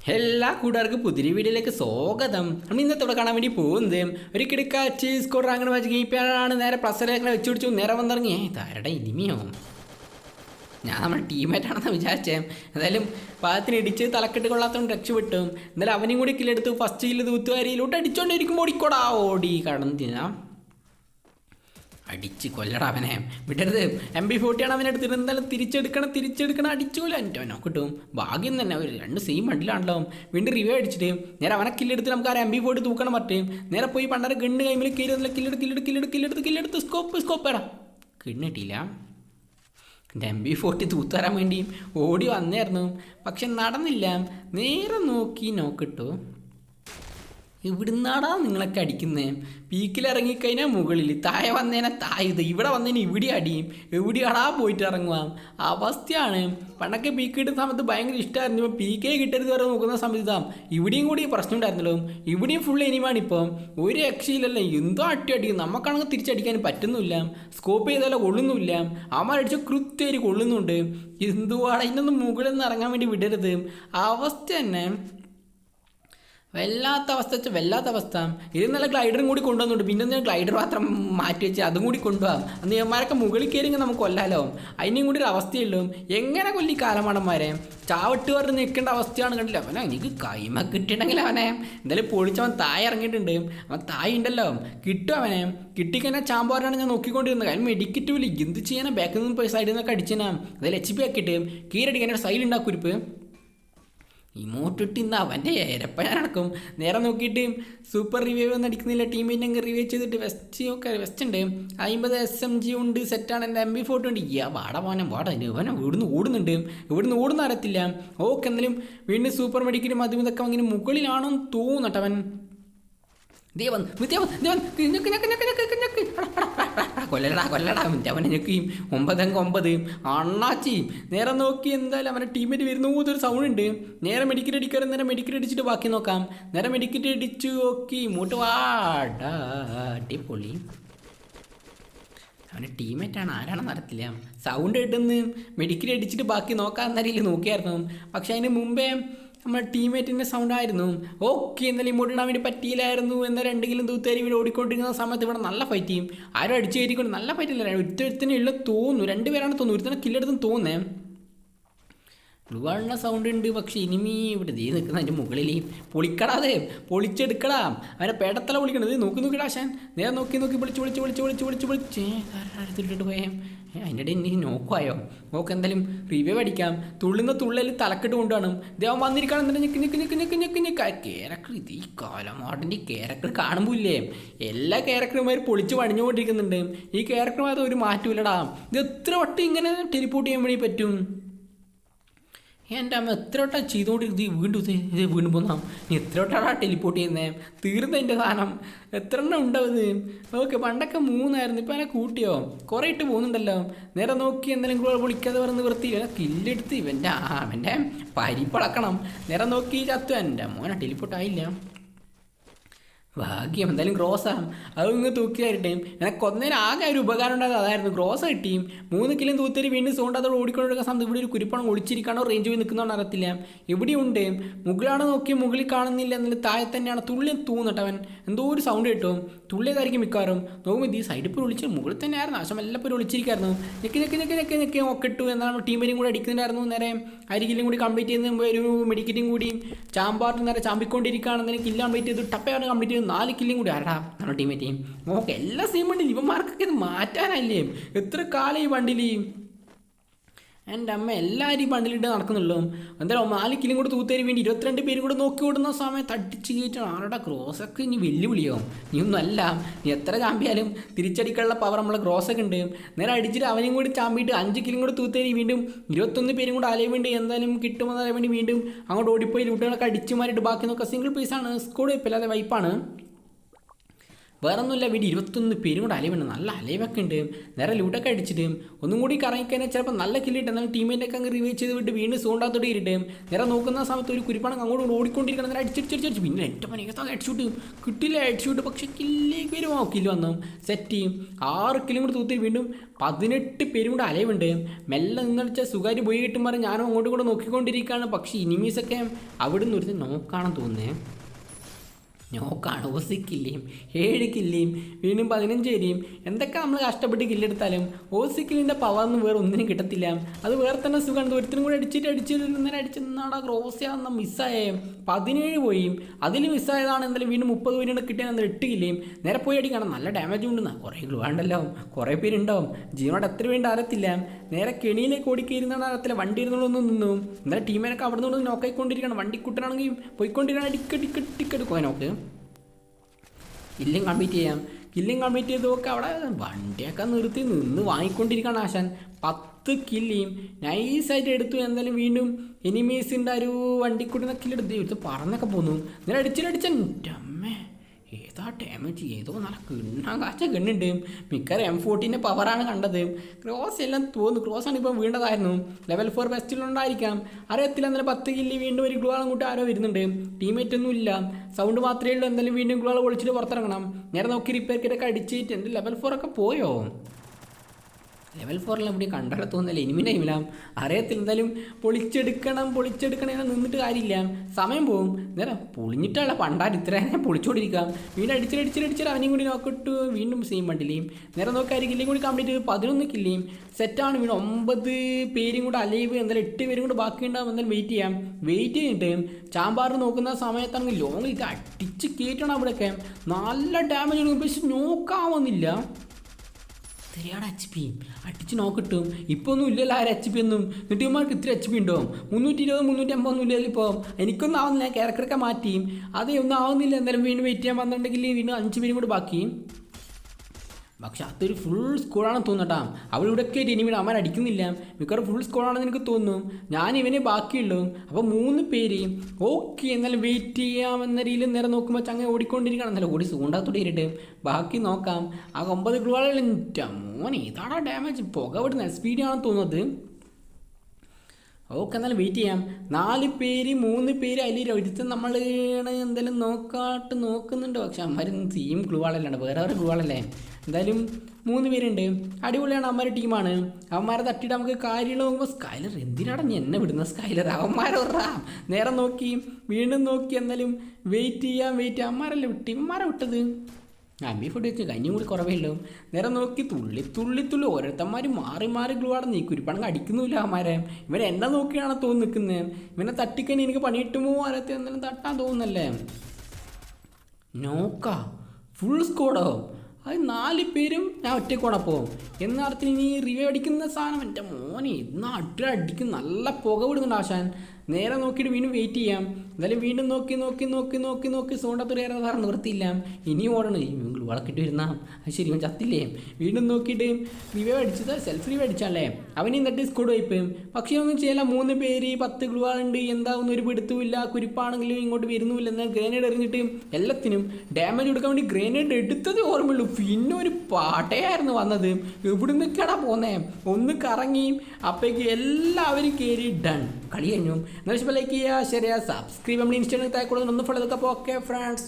എല്ലാ കൂട്ടുകാർക്കും പുതിരി വീഡിയോയിലേക്ക് സ്വാഗതം. നമ്മൾ ഇന്നത്തോടെ കാണാൻ വേണ്ടി പോകുന്നത് ഒരു കിടക്കാച്ച് സ്കോർ അങ്ങനെ വെച്ച് ഗെയിപ്പാണ് നേരെ പ്ലസ്സിലേക്ക് വെച്ച് പിടിച്ചു നേരെ വന്നിറങ്ങി. ഏ താരടെ ഇനിമിയോ ഞാൻ നമ്മുടെ ടീമേറ്റാണെന്ന് വിചാരിച്ചേ. എന്തായാലും പാകത്തിന് ഇടിച്ച് തലക്കെട്ട് കൊള്ളാത്തതുകൊണ്ട് രക്ഷപ്പെട്ടു. എന്നാലും അവനും കൂടി കില്ലെടുത്ത് ഫസ്റ്റ് കില്ല് തൂത്തുവാരിയിലോട്ട് അടിച്ചോണ്ടിരിക്കുമ്പോൾ ഓടിക്കോടാ. ഓടി കടന്നില്ല അടിച്ച് കൊല്ലടാ അവനെ. വിടരുത്. എം ബി ഫോർട്ടിയാണ് അവനെ എടുത്തിട്ട് എന്തായാലും തിരിച്ചെടുക്കണം തിരിച്ചെടുക്കണം. അടിച്ചു കൊല്ലാൻ എന്റെ അവനോ. കിട്ടും. ഭാഗ്യം തന്നെ. ഒരു രണ്ട് സെയിം വണ്ടിലാണല്ലോ വീണ്ടും റിവ്യൂ അടിച്ചിട്ട് നേരെ അവനെ കില്ലെടുത്ത് നമുക്ക് ആ എം ബി ഫോർട്ടി തൂക്കണം പറ്റും നേരെ പോയി പണ്ടര ഗണ്ണ് കൈമിൽ കയറി കില്ലെടുത്ത് കില്ലെടുത്ത് കില്ലെടുത്ത് കില്ലെടുത്ത് കില്ലെടുത്ത് സ്കോപ്പ് സ്കോപ്പ് എടാ കിണ്ണിട്ടില്ല എന്റെ എം ബി ഫോർട്ടി തൂത്തരാൻ വേണ്ടിയും ഓടി വന്നായിരുന്നു പക്ഷെ നടന്നില്ല. നേരെ നോക്കി നോക്കിട്ടു. ഇവിടുന്നാടാ നിങ്ങളൊക്കെ അടിക്കുന്നേ? പീക്കിൽ ഇറങ്ങിക്കഴിഞ്ഞാൽ മുകളിൽ താഴെ വന്നേനെ തായത് ഇവിടെ വന്നതിന് ഇവിടെ അടിയും എവിടെയാടാ പോയിട്ട് ഇറങ്ങുവാം? അവസ്ഥയാണ്. പണ്ടൊക്കെ പീക്ക് കിട്ടുന്ന സമയത്ത് ഭയങ്കര ഇഷ്ടമായിരുന്നു ഇപ്പം പീക്കേ കിട്ടരുത് വരെ നോക്കുന്ന സമയത്ത് ഇവിടെയും കൂടി പ്രശ്നം ഉണ്ടായിരുന്നല്ലോ ഇവിടെയും ഫുൾ എനിമാണ് ഇപ്പം. ഒരു രക്ഷയില്ലല്ലോ എന്തോ അട്ടി അടിക്കും. നമുക്കാണെങ്കിൽ തിരിച്ചടിക്കാൻ പറ്റുന്നില്ല. സ്കോപ്പ് ചെയ്താലോ കൊള്ളുന്നില്ല. അമ്മടിച്ച് കൃത്യമായിട്ട് കൊള്ളുന്നുണ്ട്. എന്തുവാടാ ഇതിനൊന്നും മുകളിൽ നിന്ന് ഇറങ്ങാൻ വേണ്ടി വിടരുത്. അവസ്ഥ തന്നെ. വല്ലാത്ത അവസ്ഥ വെച്ചാൽ വല്ലാത്ത അവസ്ഥ ഇത് നല്ല ഗ്ലൈഡറും കൂടി കൊണ്ടുവന്നുണ്ട് പിന്നെ എന്തിനാ ഗ്ലൈഡർ മാത്രം മാറ്റി വെച്ച് അതും കൂടി കൊണ്ടുപോകാം. അന്ന് ഇവന്മാരൊക്കെ മുകളിൽ കയറിയെങ്കിൽ നമുക്ക് കൊല്ലാലോ? അതിനും കൂടി ഒരു അവസ്ഥയുള്ളൂ. എങ്ങനെ കൊല്ലി കാലമാടന്മാരെ? ചാവിട്ട് പറഞ്ഞ് നിൽക്കേണ്ട അവസ്ഥയാണ് കണ്ടില്ല? അവനെ എനിക്ക് കൈമ കിട്ടിയിട്ടുണ്ടെങ്കിൽ അവനെ. എന്തായാലും പൊളിച്ചവൻ തായ ഇറങ്ങിയിട്ടുണ്ട്. അവൻ തായ ഉണ്ടല്ലോ. കിട്ടും അവനെ. കിട്ടിക്കഴിഞ്ഞാൽ ചാമ്പാറാണ് ഞാൻ നോക്കിക്കൊണ്ടിരുന്നത്. കാര്യം മെഡിക്കറ്റ് വിളി എന്ത് ചെയ്യാനാ ബാക്കിൽ നിന്ന് പോയി സൈഡിൽ നിന്നൊക്കെ അടിച്ചേനാ? അതായത് എച്ച് പി ആക്കിയിട്ട് കീരടിക്കാൻ സൈഡ് ഉണ്ടാക്കുരിപ്പ് ഇമോട്ടിട്ട് ഇന്ന് അവന്റെ ഏരപ്പഴ നടക്കും നേരെ നോക്കിയിട്ട് സൂപ്പർ റിവ്യൂ ഒന്നും അടിക്കുന്നില്ല. ടീമിന്റെ അങ്ങ് റിവ്യൂ ചെയ്തിട്ട് വെസ്റ്റ് ഒക്കെ വെസ്റ്റ് ഉണ്ട്. അമ്പത് എസ് എം ജി ഉണ്ട് സെറ്റാണ് എന്റെ എം ബി ഫോട്ടോ ഉണ്ട്. ഈ വാട പോനെ വാട ഇവനെ ഇവിടുന്ന് ഓടുന്നുണ്ട്. ഇവിടുന്ന് ഓടുന്ന അറിയത്തില്ല. ഓക്കെ എന്നാലും വീണ്ടും സൂപ്പർ മെഡിക്കലും അതും ഇതൊക്കെ അങ്ങനെ മുകളിലാണോ തോന്നട്ടവൻ ദേവൻ ദേവൻ ദേവൻ ഞെക്ക് കൊല്ലടാ. എന്റെ അവനെ ഞെക്കിയും ഒമ്പതങ്ക ഒമ്പത് അണ്ണാച്ചി നേരെ നോക്കി എന്തായാലും അവന്റെ ടീമിൽ വരുന്ന. ഒരു സൗണ്ട് ഉണ്ട്. നേരെ മെഡിക്കൽ അടിക്കാറ് നേരെ മെഡിക്കൽ അടിച്ചിട്ട് ബാക്കി നോക്കാം. നേരെ മെഡിക്കൽ അടിച്ചു നോക്കി. ഇങ്ങോട്ട് വാടാ അടിപൊളി. അവന്റെ ടീമേറ്റാണ് ആരാണെന്ന് അറിയത്തില്ല. സൗണ്ട് ഇട്ടെന്ന് മെഡിക്കൽ അടിച്ചിട്ട് ബാക്കി നോക്കാൻ രീതിയിൽ നോക്കിയായിരുന്നു. പക്ഷെ അതിന് മുമ്പേ നമ്മുടെ ടീമേറ്റിന്റെ സൗണ്ട് ആയിരുന്നു. ഓക്കെ എന്നാലും ഇങ്ങോട്ട് ഇടാൻ വേണ്ടി പറ്റിയില്ലായിരുന്നു എന്ന രണ്ടെങ്കിലും തൂത്തേരി ഇവിടെ ഓടിക്കൊണ്ടിരിക്കുന്ന സമയത്ത് ഇവിടെ നല്ല ഫൈറ്റ് ചെയ്യും. ആരും അടിച്ചു കയറിക്കൊണ്ട് നല്ല ഫൈറ്റ് ഇല്ല ഒരുത്തരത്തിന് ഉള്ള തോന്നുന്നു രണ്ടുപേരാണ് തോന്നുന്നു ഒരുത്തനെ കില്ലെടുത്തും തോന്നേ. ബ്ലുവാളിന്റെ സൗണ്ട് ഉണ്ട്. പക്ഷേ ഇനിമി ഇവിടെ ദേ നിൽക്കുന്ന അതിന്റെ മുകളിൽ പൊളിക്കടാതെ പൊളിച്ചെടുക്കടാ. അവരെ പേടത്തല പൊളിക്കണത്. നോക്കി നോക്കിടാ ആശാൻ നേരെ നോക്കി നോക്കി പൊളിച്ച് പൊളിച്ച് പൊളിച്ച് പൊളിച്ച് പൊളിച്ച് പൊളിച്ച് പോയേ? അതിന്റെ ഇടയിൽ ഇനി നോക്കുവായോ? നോക്ക് എന്തായാലും റിവ്യൂ അടിക്കാം തുള്ളുന്ന തുള്ളൽ തലക്കെട്ട് കൊണ്ടുവേണം ദേവൻ വന്നിരിക്കണം നിക്ക് നിക്ക് നിക്ക് നിക്ക് നിക്ക് ഈ കാലമാട്ടിന്റെ കേരക്ടർ കാണുമ്പോൾ ഇല്ലേ എല്ലാ ക്യാരക്ടർമാരും പൊളിച്ച് പണിഞ്ഞുകൊണ്ടിരിക്കുന്നുണ്ട്. ഈ ക്യാരക്ടർമാർ ഒരു മാറ്റമില്ലടാ ഇത് എത്ര വട്ടം ഇങ്ങനെ ടെലിപ്പോർട്ട് ചെയ്യാൻ വേണ്ടി പറ്റും? എന്റെ അമ്മ എത്ര വട്ടം ചെയ്തുകൊണ്ടിരുന്നത് ഈ വീണ്ടും ഇത് വീണ്ടും പോന്നാം നീ എത്ര വട്ടാണ് ടെലിപ്പോർട്ട് ചെയ്യുന്നത് തീർന്ന എന്റെ സാധനം. എത്ര എണ്ണം ഉണ്ടാവുന്നത്? ഓക്കെ പണ്ടൊക്കെ മൂന്നായിരുന്നു. ഇപ്പം എന്നെ കൂട്ടിയോ? കുറേ ഇട്ട് പോകുന്നുണ്ടല്ലോ. നേരെ നോക്കി എന്തെങ്കിലും കൂടെ വിളിക്കാതെ പറഞ്ഞ് വൃത്തി കില്ലെടുത്ത് ഇവന്റെ ആ അവന്റെ പരിപ്പളക്കണം നേരെ നോക്കി ചത്തു. എന്റെ മോനെ ടെലിപ്പോർട്ട് ആയില്ല. ഭാഗ്യം. എന്തായാലും ഗ്രോസാ അത് ഇങ്ങ് തൂക്കി തരട്ടേയും എനിക്ക് കൊന്നതിന് ആകെ ഒരു ഉപകാരം ഉണ്ടായത് അതായിരുന്നു. ക്രോസ് കിട്ടിയും. മൂന്ന് കിലോ തൂത്തരി വീണ്ടും സോണ്ട് അതോട് ഓടിക്കൊണ്ടിരിക്കുന്ന സമയത്ത് ഇവിടെ ഒരു കുരിപ്പണം ഒളിച്ചിരിക്കണോ റേഞ്ച് പോയി നിൽക്കുന്നോ അറിയത്തില്ല. എവിടെയുണ്ട്? മുകളിലാണ് നോക്കി മുകളിൽ കാണുന്നില്ല എന്നിട്ട് താഴെ തന്നെയാണ്. തുള്ളി തൂന്നിട്ടവൻ എന്തോ ഒരു സൗണ്ട് കിട്ടും. തുള്ളിയതായിരിക്കും മിക്കാറും നോക്കുമ്പോൾ ഈ സൈഡിൽ പോയി ഒളിച്ച് മുകളിൽ തന്നെയായിരുന്നു. ആശം എല്ലാം പോയി ഒളിച്ചിരിക്കായിരുന്നു. ഞെക്കി ഞെക്കി ഞെക്കി ഞെക്കി ഒക്കെ ഇട്ടു. എന്നാണ് ടീമിനെയും കൂടി അടിക്കുന്നുണ്ടായിരുന്നു നേരെ. അരികിലും കൂടി കംപ്ലീറ്റ് ചെയ്യുന്ന ഒരു മെഡിക്കറ്റും കൂടി ചാമ്പാർട്ട് നേരെ ചാമ്പിക്കൊണ്ടിരിക്കുകയാണെന്ന് കില്ല് കംപ്ലീറ്റ് ചെയ്തു. ടപ്പയാണ് കംപ്ലീറ്റ് ചെയ്ത് നാല് കില്ലും കൂടി ആരടാ? നമ്മുടെ ടീമേറ്റ് ഓക്കെ എല്ലാ സീമുണ്ടിൽ ഇവന്മാർക്കൊക്കെ ഇത് മാറ്റാനല്ലേ? എത്ര കാലം ഈ വണ്ടിയിൽ എന്റെ അമ്മ എല്ലാവരും ഈ ബണ്ടിലിട്ട് നടക്കുന്നുള്ളൂ. എന്തായാലും നാല് കിലും കൂടെ തൂത്തേരി വേണ്ടി ഇരുപത്തിരണ്ട് പേരും കൂടെ നോക്കി ഓടുന്ന സമയത്ത് അടിച്ച് കയറ്റണം ആരുടെ ക്രോസൊക്കെ ഇനി വെല്ലുവിളിയാവും. നീ ഒന്നും അല്ല. നീ എത്ര ചാമ്പിയാലും തിരിച്ചടിക്കാനുള്ള പവർ നമ്മളെ ക്രോസൊക്കെ ഉണ്ട്. നേരെ അടിച്ചിട്ട് അവനെയും കൂടി ചാമ്പിയിട്ട് അഞ്ച് കിലും കൂടെ തൂത്തേരി വീണ്ടും ഇരുപത്തൊന്ന് പേരും കൂടെ അലയ വേണ്ടി എന്തായാലും കിട്ടുമെന്ന് വേണ്ടി വീണ്ടും അങ്ങോട്ട് ഓടിപ്പോയി ലൂട്ടുകളൊക്കെ അടിച്ചു മാറിയിട്ട് ബാക്കി നോക്കുക സിംഗിൾ പീസാണ് സ്കോഡ് ഇല്ലാതെ വൈപ്പാണ് വേറെ ഒന്നുമില്ല വീട് ഇരുപത്തൊന്ന് പേരും കൂടെ അലവുണ്ട് നല്ല അലൈവൊക്കെ ഉണ്ട്. നേരെ ലൂട്ടൊക്കെ അടിച്ചിട്ട് ഒന്നും കൂടി കറങ്ങി കറങ്ങിക്കഴിഞ്ഞാൽ ചിലപ്പോൾ നല്ല കില്ലിട്ട് എന്നാൽ ടീമിന്റെയൊക്കെ അങ്ങ് റിവൈവ് ചെയ്ത് വിട്ട് വീണ്ടും സോണ്ടാത്തോടെ ഇരിട്ട് നേരെ നോക്കുന്ന സമയത്ത് ഒരു കുരിപ്പണം അങ്ങോട്ട് ഓടിക്കൊണ്ടിരിക്കണം നേരെ അടിച്ചടിച്ചടിച്ച് പിന്നെ എന്റെ പണിയൊക്കെ ഹെഡ്ഷൂട്ട് കിട്ടില്ല ഹെഡ്ഷൂട്ട് പക്ഷേ കില്ലേക്ക് ആ കില്ല് വന്നു. സെറ്റ് ചെയ്യും. ആറ് കിലും കൂടി തൂത്തി വീണ്ടും പതിനെട്ട് പേരും കൂടെ അലൈവുണ്ട് മെല്ലെ നിന്നടിച്ച സുഖമായിട്ട് പോയി കിട്ടുമ്പോൾ ഞാനും അങ്ങോട്ടും കൂടെ നോക്കിക്കൊണ്ടിരിക്കുകയാണ്. പക്ഷേ ഇനിമീസൊക്കെ അവിടെ നിന്ന് ഒരു നോക്കാണെന്ന് തോന്നുന്നേ. നോക്കാണ് കില്ലിയും ഏഴ് കില്ലിയും വീണ്ടും പതിനഞ്ച് വരെയും എന്തൊക്കെ നമ്മൾ കഷ്ടപ്പെട്ട് കില്ലെടുത്താലും ഓസിക്കില്ലിന്റെ ഒന്നും വേറെ ഒന്നിനും കിട്ടത്തില്ല. അത് വേറെ തന്നെ സുഖമാണ് ഒരുത്തിനും കൂടെ അടിച്ചിട്ട് അടിച്ചിട്ട് ഇന്നലെ അടിച്ച് നാടാ ക്രോസിയാണെന്ന മിസ്സായേ പതിനേഴ് പോയി. അതിൽ മിസ്സായതാണ് എന്തായാലും വീണ്ടും മുപ്പത് പേരുടെ കിട്ടിയാൽ എന്തായാലും എട്ട് കില്ലയും നേരെ പോയി അടിക്കണം. നല്ല ഡാമേജ് ഉണ്ടെന്നാ. കുറേ ഗ്ലുവാണ്ടല്ലോ കുറേ പേരുണ്ടാവും. ജീവനോട് എത്ര വേണ്ട അറിയത്തില്ല. നേരെ കെണിയിലേക്ക് ഓടിക്കയിരുന്നാണ് അറിയത്തില്ല. വണ്ടി ഇരുന്നോളൊന്നും നിന്നു. എന്നാലും ടീമിനൊക്കെ അവിടെ നിന്ന് നോക്കിക്കൊണ്ടിരിക്കണം വണ്ടി കുട്ടനാണെങ്കിൽ പോയിക്കൊണ്ടിരിക്കണം ടിക്കറ്റ് ടിക്കറ്റ് ടിക്കറ്റ് പോയി നോക്ക് കില്ലിങ് കംപ്ലീറ്റ് ചെയ്യാം കില്ലിങ് കംപ്ലീറ്റ് നോക്കുക അവിടെ വണ്ടിയൊക്കെ നിർത്തി നിന്ന് വാങ്ങിക്കൊണ്ടിരിക്കുകയാണ് ആശാൻ. പത്ത് കില്ലിയും നൈസായിട്ട് എടുത്തു. എന്തായാലും വീണ്ടും എനിമീസിന്റെ ഒരു വണ്ടിക്കൂട്ടുന്ന കില്ലെടുത്ത് എടുത്ത് പറന്നൊക്കെ പോന്നു. ഇങ്ങനെ അടിച്ചിട്ടടിച്ചൻ അമ്മേ. ഏതാ ഡാമേജ് ഏതോ നല്ല കിണ്ണാൻ കാച്ച കിണ്ണുണ്ട് മിക്കവാറും എം ഫോർട്ടീന്റെ പവറാണ് കണ്ടത്. ക്രോസ് എല്ലാം തോന്നുന്നു ക്രോസാണ് ഇപ്പം വീണ്ടതായിരുന്നു ലെവൽ ഫോർ ബെസ്റ്റിലുണ്ടായിരിക്കാം അറിയത്തില്ല എന്നാലും പത്ത് കില്ലി വീണ്ടും ഒരു ഗ്ലൂ അങ്ങോട്ട് ആരോ വരുന്നുണ്ട്. ടീമേറ്റ് ഒന്നും ഇല്ല. സൗണ്ട് മാത്രമേ ഉള്ളൂ. എന്തായാലും വീണ്ടും ഗ്ലൂ ഒളിച്ചിട്ട് പുറത്തിറങ്ങണം. നേരെ നോക്കി റിപ്പയർ കിട്ടൊക്കെ അടിച്ചിട്ട്. എന്റെ ലെവൽ ഫോറൊക്കെ പോയോ? ലെവൽ ഫോറിൽ എവിടെ കണ്ടാൽ തോന്നില്ല ഇനിമി ടൈമിലാം അറിയത്തില്ല എന്തായാലും. പൊളിച്ചെടുക്കണം പൊളിച്ചെടുക്കണം എന്ന് നിന്നിട്ട് കാര്യമില്ല. സമയം പോകും നേരെ പൊളിഞ്ഞിട്ടുള്ള പണ്ടാർ ഇത്ര നേരം പൊളിച്ചോണ്ടിരിക്കാം വീണ്ടും അടിച്ചിട്ടടിച്ചിട്ടടിച്ചിട്ട് അവനെയും കൂടി നോക്കിട്ട് വീണ്ടും സെയിം പണ്ടില്ലേയും നേരം നോക്കായിരിക്കും കില്ലേയും കൂടി കംപ്ലീറ്റ് പതിനൊന്ന് കില്ലേയും സെറ്റാണ് വീണ്ടും ഒമ്പത് പേരും കൂടെ അലൈവ് എന്തായാലും എട്ട് പേരും കൂടെ ബാക്കിയുണ്ടാവും എന്തായാലും വെയിറ്റ് ചെയ്യാം. വെയിറ്റ് ചെയ്തിട്ട് ചാമ്പാർ നോക്കുന്ന സമയത്താണെങ്കിൽ ലോങ്ങിൽ അടിച്ച് കയറ്റണം അവിടെയൊക്കെ. നല്ല ഡാമേജ് പക്ഷെ ശരിയാണ് എച്ച് പി അടിച്ച് നോക്കിട്ടും ഇപ്പോൾ ഒന്നും ഇല്ലല്ലോ ആരും എച്ച് പി ഒന്നും. നെട്ടിയന്മാർക്ക് ഇത്ര എച്ച് പി ഉണ്ടോ? മുന്നൂറ്റി ഇരുപത് മുന്നൂറ്റി അമ്പതൊന്നും ഇല്ലല്ലോ ഇപ്പോൾ എനിക്കൊന്നും ആവുന്നില്ല. ക്യാരക്ടറൊക്കെ മാറ്റിയും അതേ ഒന്നും ആവുന്നില്ല. എന്തായാലും വീണ്ടും വെയിറ്റ് ചെയ്യാൻ വന്നിട്ടുണ്ടെങ്കിൽ വീണ്ടും അഞ്ച് പേരും കൂടി ബാക്കി. പക്ഷെ അതൊരു ഫുൾ സ്കോളാണെന്ന് തോന്നട്ടാ അവളിവിടെയൊക്കെ ഇനി വീട് അമ്മ അടിക്കുന്നില്ല. മിക്കവാറും ഫുൾ സ്കൂളാണെന്ന് എനിക്ക് തോന്നുന്നു. ഞാൻ ഇവനെ ബാക്കിയുള്ളൂ. അപ്പോൾ മൂന്ന് പേര് ഓക്കെ എന്നാലും വെയിറ്റ് ചെയ്യാമെന്ന രീതിയിൽ നേരെ നോക്കുമ്പോൾ ചങ്ങ ഓടിക്കൊണ്ടിരിക്കണം എന്നാലും ഓടി സൂണ്ടാത്തോടെ ഇരിട്ട്. ബാക്കി നോക്കാം. ആ ഒമ്പത് ഗ്ലൂവാളുകൾ മോനെ ഇതാടാ ഡാമേജ് പുക വിടുന്ന സ്പീഡാണെന്ന് തോന്നുന്നത്. ഓക്കെ എന്നാലും വെയിറ്റ് ചെയ്യാം. നാല് പേര് മൂന്ന് പേര് അതിൽ ഒരുത്ത് നമ്മൾ എന്തെങ്കിലും നോക്കാട്ട് നോക്കുന്നുണ്ട്. പക്ഷെ അമ്മമാരും ഗ്ലൂ ഗ്ലൂവാളല്ലാണ്ട് വേറെ വേറെ ഗ്ലൂവാളല്ലേ എന്തായാലും മൂന്ന് പേരുണ്ട്. അടിപൊളിയാണ് അവന്മാരുടെ ടീമാണ് അവന്മാരെ തട്ടിയിട്ട് നമുക്ക് കാര്യങ്ങൾ നോക്കുമ്പോൾ സ്കൈലർ എന്തിനാണ് നീ എന്നെ വിടുന്ന സ്കൈലർ? അവന്മാരെ നേരം നേരെ നോക്കി വീണ്ടും നോക്കി എന്നാലും വെയിറ്റ് ചെയ്യാം വെയിറ്റ് ചെയ്യാം. അമ്മമാരല്ലേ വിട്ട് ഇവന്മാരെ വിട്ടത്? അമ്മി ഫുഡ് വെച്ച് കഞ്ഞി കൂടി കുറവേ ഉള്ളു. നേരെ നോക്കി തുള്ളി തുള്ളി തുള്ളി. ഓരോരുത്തന്മാർ മാറി മാറി ഗ്ലൂ നീക്കും. നീ പണം അടിക്കുന്നില്ല അവന്മാരെ. ഇവൻ എന്നെ നോക്കിയാണ് തോന്നി നിൽക്കുന്നത് ഇവനെ തട്ടിക്കഴിഞ്ഞ് എനിക്ക് പണി കിട്ടുമോ ആരത്തെ എന്തെങ്കിലും തട്ടാൻ തോന്നുന്നല്ലേ? നോക്ക. ഫുൾ സ്കോഡോ അത് നാല് പേരും ഞാൻ ഒറ്റക്കോടപ്പോൾ എന്നർത്ഥം ഇനി റിവ്യൂ അടിക്കുന്ന സാധനം എന്റെ മോനെ ഇന്ന് അടി അടിക്കും നല്ല പുക വിടുന്നുണ്ട് ആശാൻ. നേരെ നോക്കിയിട്ട് വീണ്ടും വെയിറ്റ് ചെയ്യാം. എന്തായാലും വീണ്ടും നോക്കി നോക്കി നോക്കി നോക്കി നോക്കി സോണ്ടത്തൊരു ഏറെ സാറ് നിവർത്തിയില്ല ഇനി ഓടണം. ഇവങ്ങൾ വളക്കിട്ട് വരുന്ന. അത് ശരി ഇവൻ ചത്തില്ലേ? വീണ്ടും നോക്കിയിട്ട് റിവ്യൂ അടിച്ചത് സെൽഫ് റിവ്യൂ അടിച്ചാലേ അവൻ എന്നിട്ട് സ്കൂഡ് വയ്പ്പ് പക്ഷേ ഒന്നും ചെയ്യില്ല. മൂന്ന് പേര് പത്ത് ഗ്ലുവാളുണ്ട് എന്താവുന്ന ഒരു പിടുത്തുമില്ല കുരിപ്പാണെങ്കിലും ഇങ്ങോട്ട് വരുന്നുമില്ല. എന്നാൽ ഗ്രനേഡ് എറിഞ്ഞിട്ട് എല്ലാത്തിനും ഡാമേജ് കൊടുക്കാൻ വേണ്ടി ഗ്രനേഡ് എടുത്തത് ഓർമ്മയുള്ളൂ. പിന്നെ ഒരു പാട്ടയായിരുന്നു വന്നത്. എവിടെ നിൽക്കടാ പോന്നേ? ഒന്ന് കറങ്ങി അപ്പോഴേക്ക് എല്ലാവരും കയറി ഡൺ കളി കഴിഞ്ഞു. എന്നാൽ ലൈക്ക് ചെയ്യുക ശരിയാ സബ്സ്ക്രൈബ് നമ്മൾ ഇൻസ്റ്റാഗ്രാമിൽ താഴെ ഒന്ന് ഫോളോ ചെയ്തൊക്കെ ഓക്കെ ഫ്രണ്ട്സ്